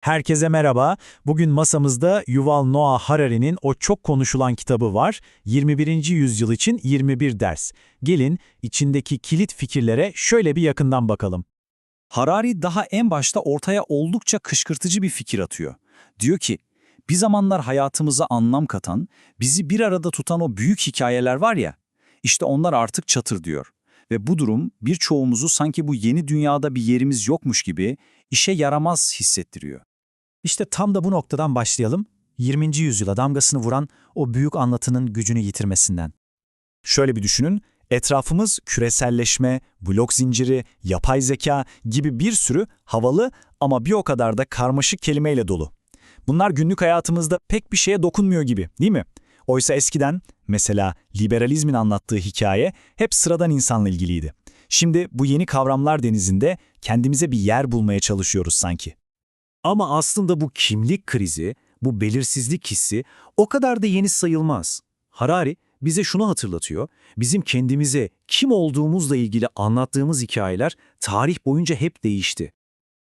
Herkese merhaba. Bugün masamızda Yuval Noah Harari'nin o çok konuşulan kitabı var. 21. yüzyıl için 21 ders. Gelin içindeki kilit fikirlere şöyle bir yakından bakalım. Harari daha en başta ortaya oldukça kışkırtıcı bir fikir atıyor. Diyor ki, bir zamanlar hayatımıza anlam katan, bizi bir arada tutan o büyük hikayeler var ya, işte onlar artık çatır diyor. Ve bu durum birçoğumuzu sanki bu yeni dünyada bir yerimiz yokmuş gibi işe yaramaz hissettiriyor. İşte tam da bu noktadan başlayalım. 20. yüzyıla damgasını vuran o büyük anlatının gücünü yitirmesinden. Şöyle bir düşünün, etrafımız küreselleşme, blok zinciri, yapay zeka gibi bir sürü havalı ama bir o kadar da karmaşık kelimeyle dolu. Bunlar günlük hayatımızda pek bir şeye dokunmuyor gibi, değil mi? Oysa eskiden, mesela liberalizmin anlattığı hikaye hep sıradan insanla ilgiliydi. Şimdi bu yeni kavramlar denizinde kendimize bir yer bulmaya çalışıyoruz sanki. Ama aslında bu kimlik krizi, bu belirsizlik hissi o kadar da yeni sayılmaz. Harari bize şunu hatırlatıyor, bizim kendimize kim olduğumuzla ilgili anlattığımız hikayeler tarih boyunca hep değişti.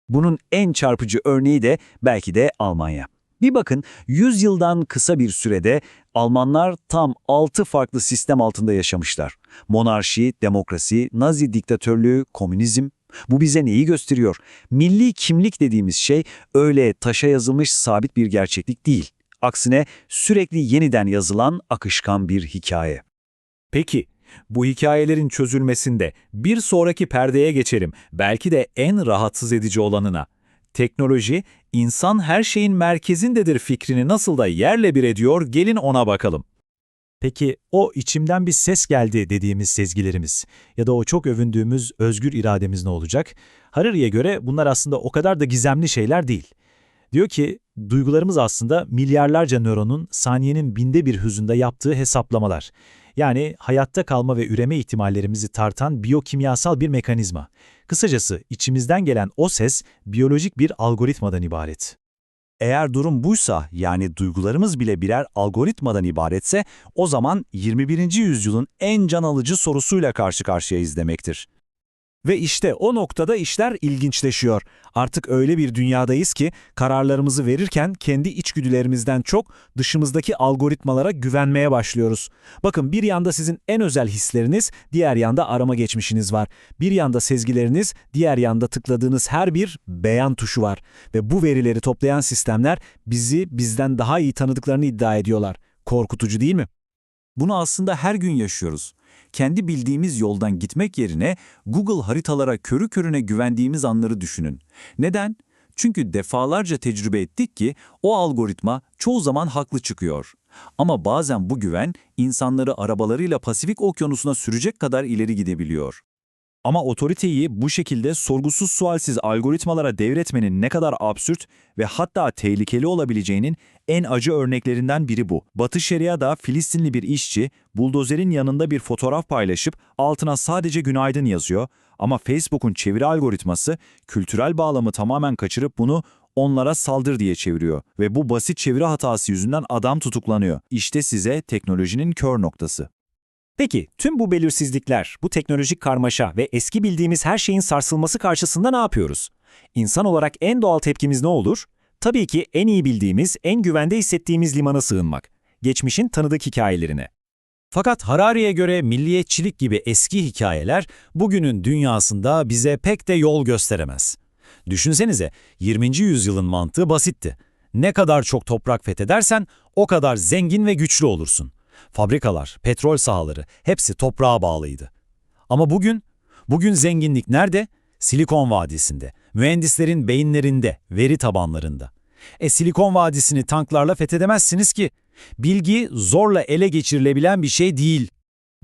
Bunun en çarpıcı örneği de belki de Almanya. Bir bakın 100 yıldan kısa bir sürede Almanlar tam 6 farklı sistem altında yaşamışlar. Monarşi, demokrasi, Nazi diktatörlüğü, komünizm. Bu bize neyi gösteriyor? Milli kimlik dediğimiz şey öyle taşa yazılmış sabit bir gerçeklik değil. Aksine sürekli yeniden yazılan akışkan bir hikaye. Peki, bu hikayelerin çözülmesinde bir sonraki perdeye geçelim, belki de en rahatsız edici olanına. Teknoloji, insan her şeyin merkezindedir fikrini nasıl da yerle bir ediyor, gelin ona bakalım. Peki o içimden bir ses geldi dediğimiz sezgilerimiz ya da o çok övündüğümüz özgür irademiz ne olacak? Harari'ye göre bunlar aslında o kadar da gizemli şeyler değil. Diyor ki duygularımız aslında milyarlarca nöronun saniyenin binde bir hızında yaptığı hesaplamalar. Yani hayatta kalma ve üreme ihtimallerimizi tartan biyokimyasal bir mekanizma. Kısacası içimizden gelen o ses biyolojik bir algoritmadan ibaret. Eğer durum buysa yani duygularımız bile birer algoritmadan ibaretse o zaman 21. yüzyılın en can alıcı sorusuyla karşı karşıyayız demektir. Ve işte o noktada işler ilginçleşiyor. Artık öyle bir dünyadayız ki kararlarımızı verirken kendi içgüdülerimizden çok dışımızdaki algoritmalara güvenmeye başlıyoruz. Bakın bir yanda sizin en özel hisleriniz, diğer yanda arama geçmişiniz var. Bir yanda sezgileriniz, diğer yanda tıkladığınız her bir beyan tuşu var. Ve bu verileri toplayan sistemler bizi bizden daha iyi tanıdıklarını iddia ediyorlar. Korkutucu değil mi? Bunu aslında her gün yaşıyoruz. Kendi bildiğimiz yoldan gitmek yerine Google haritalara körü körüne güvendiğimiz anları düşünün. Neden? Çünkü defalarca tecrübe ettik ki o algoritma çoğu zaman haklı çıkıyor. Ama bazen bu güven insanları arabalarıyla Pasifik Okyanusu'na sürecek kadar ileri gidebiliyor. Ama otoriteyi bu şekilde sorgusuz sualsiz algoritmalara devretmenin ne kadar absürt ve hatta tehlikeli olabileceğinin en acı örneklerinden biri bu. Batı Şeria'da Filistinli bir işçi buldozerin yanında bir fotoğraf paylaşıp altına sadece günaydın yazıyor ama Facebook'un çeviri algoritması kültürel bağlamı tamamen kaçırıp bunu onlara saldır diye çeviriyor ve bu basit çeviri hatası yüzünden adam tutuklanıyor. İşte size teknolojinin kör noktası. Peki tüm bu belirsizlikler, bu teknolojik karmaşa ve eski bildiğimiz her şeyin sarsılması karşısında ne yapıyoruz? İnsan olarak en doğal tepkimiz ne olur? Tabii ki en iyi bildiğimiz, en güvende hissettiğimiz limana sığınmak. Geçmişin tanıdık hikayelerine. Fakat Harari'ye göre milliyetçilik gibi eski hikayeler bugünün dünyasında bize pek de yol gösteremez. Düşünsenize 20. yüzyılın mantığı basitti. Ne kadar çok toprak fethedersen o kadar zengin ve güçlü olursun. Fabrikalar, petrol sahaları hepsi toprağa bağlıydı. Ama bugün, bugün zenginlik nerede? Silikon Vadisi'nde, mühendislerin beyinlerinde, veri tabanlarında. E Silikon Vadisi'ni tanklarla fethedemezsiniz ki. Bilgi zorla ele geçirilebilen bir şey değil.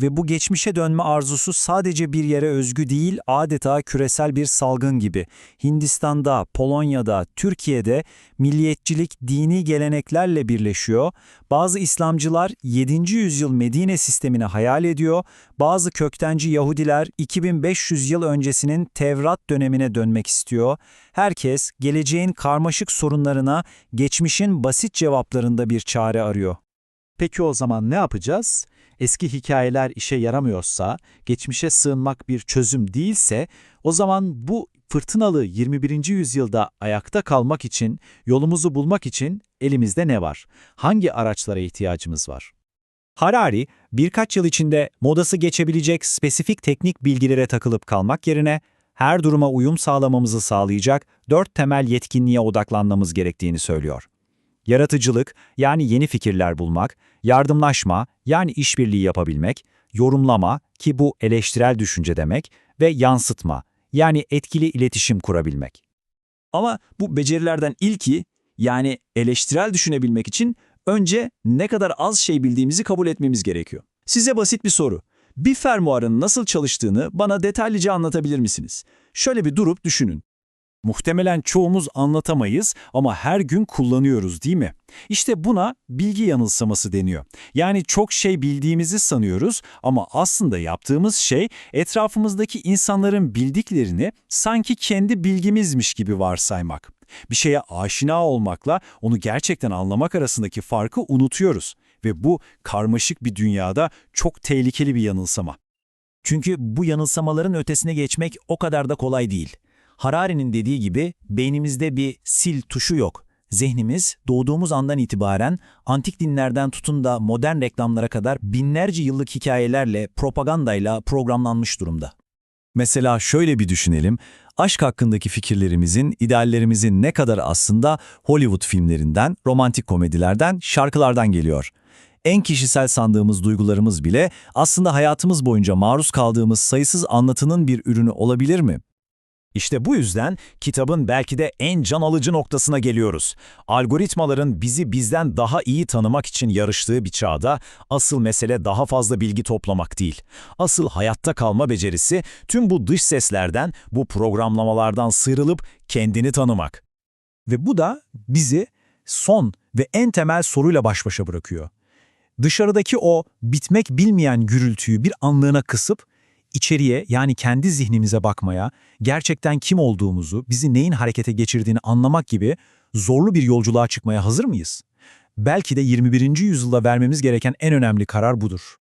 Ve bu geçmişe dönme arzusu sadece bir yere özgü değil, adeta küresel bir salgın gibi. Hindistan'da, Polonya'da, Türkiye'de milliyetçilik dini geleneklerle birleşiyor. Bazı İslamcılar 7. yüzyıl Medine sistemini hayal ediyor. Bazı köktenci Yahudiler 2500 yıl öncesinin Tevrat dönemine dönmek istiyor. Herkes geleceğin karmaşık sorunlarına geçmişin basit cevaplarında bir çare arıyor. Peki o zaman ne yapacağız? Eski hikayeler işe yaramıyorsa, geçmişe sığınmak bir çözüm değilse, o zaman bu fırtınalı 21. yüzyılda ayakta kalmak için, yolumuzu bulmak için elimizde ne var? Hangi araçlara ihtiyacımız var? Harari, birkaç yıl içinde modası geçebilecek spesifik teknik bilgilere takılıp kalmak yerine her duruma uyum sağlamamızı sağlayacak dört temel yetkinliğe odaklanmamız gerektiğini söylüyor. Yaratıcılık, yani yeni fikirler bulmak, yardımlaşma, yani işbirliği yapabilmek, yorumlama ki bu eleştirel düşünce demek ve yansıtma, yani etkili iletişim kurabilmek. Ama bu becerilerden ilki yani eleştirel düşünebilmek için önce ne kadar az şey bildiğimizi kabul etmemiz gerekiyor. Size basit bir soru. Bir fermuarın nasıl çalıştığını bana detaylıca anlatabilir misiniz? Şöyle bir durup düşünün. Muhtemelen çoğumuz anlatamayız ama her gün kullanıyoruz değil mi? İşte buna bilgi yanılsaması deniyor. Yani çok şey bildiğimizi sanıyoruz ama aslında yaptığımız şey etrafımızdaki insanların bildiklerini sanki kendi bilgimizmiş gibi varsaymak. Bir şeye aşina olmakla onu gerçekten anlamak arasındaki farkı unutuyoruz ve bu karmaşık bir dünyada çok tehlikeli bir yanılsama. Çünkü bu yanılsamaların ötesine geçmek o kadar da kolay değil. Harari'nin dediği gibi beynimizde bir sil tuşu yok. Zihnimiz doğduğumuz andan itibaren antik dinlerden tutun da modern reklamlara kadar binlerce yıllık hikayelerle, propagandayla programlanmış durumda. Mesela şöyle bir düşünelim. Aşk hakkındaki fikirlerimizin, ideallerimizin ne kadar aslında Hollywood filmlerinden, romantik komedilerden, şarkılardan geliyor. En kişisel sandığımız duygularımız bile aslında hayatımız boyunca maruz kaldığımız sayısız anlatının bir ürünü olabilir mi? İşte bu yüzden kitabın belki de en can alıcı noktasına geliyoruz. Algoritmaların bizi bizden daha iyi tanımak için yarıştığı bir çağda asıl mesele daha fazla bilgi toplamak değil. Asıl hayatta kalma becerisi tüm bu dış seslerden, bu programlamalardan sıyrılıp kendini tanımak. Ve bu da bizi son ve en temel soruyla baş başa bırakıyor. Dışarıdaki o bitmek bilmeyen gürültüyü bir anlığına kısıp içeriye yani kendi zihnimize bakmaya, gerçekten kim olduğumuzu, bizi neyin harekete geçirdiğini anlamak gibi zorlu bir yolculuğa çıkmaya hazır mıyız? Belki de 21. yüzyılda vermemiz gereken en önemli karar budur.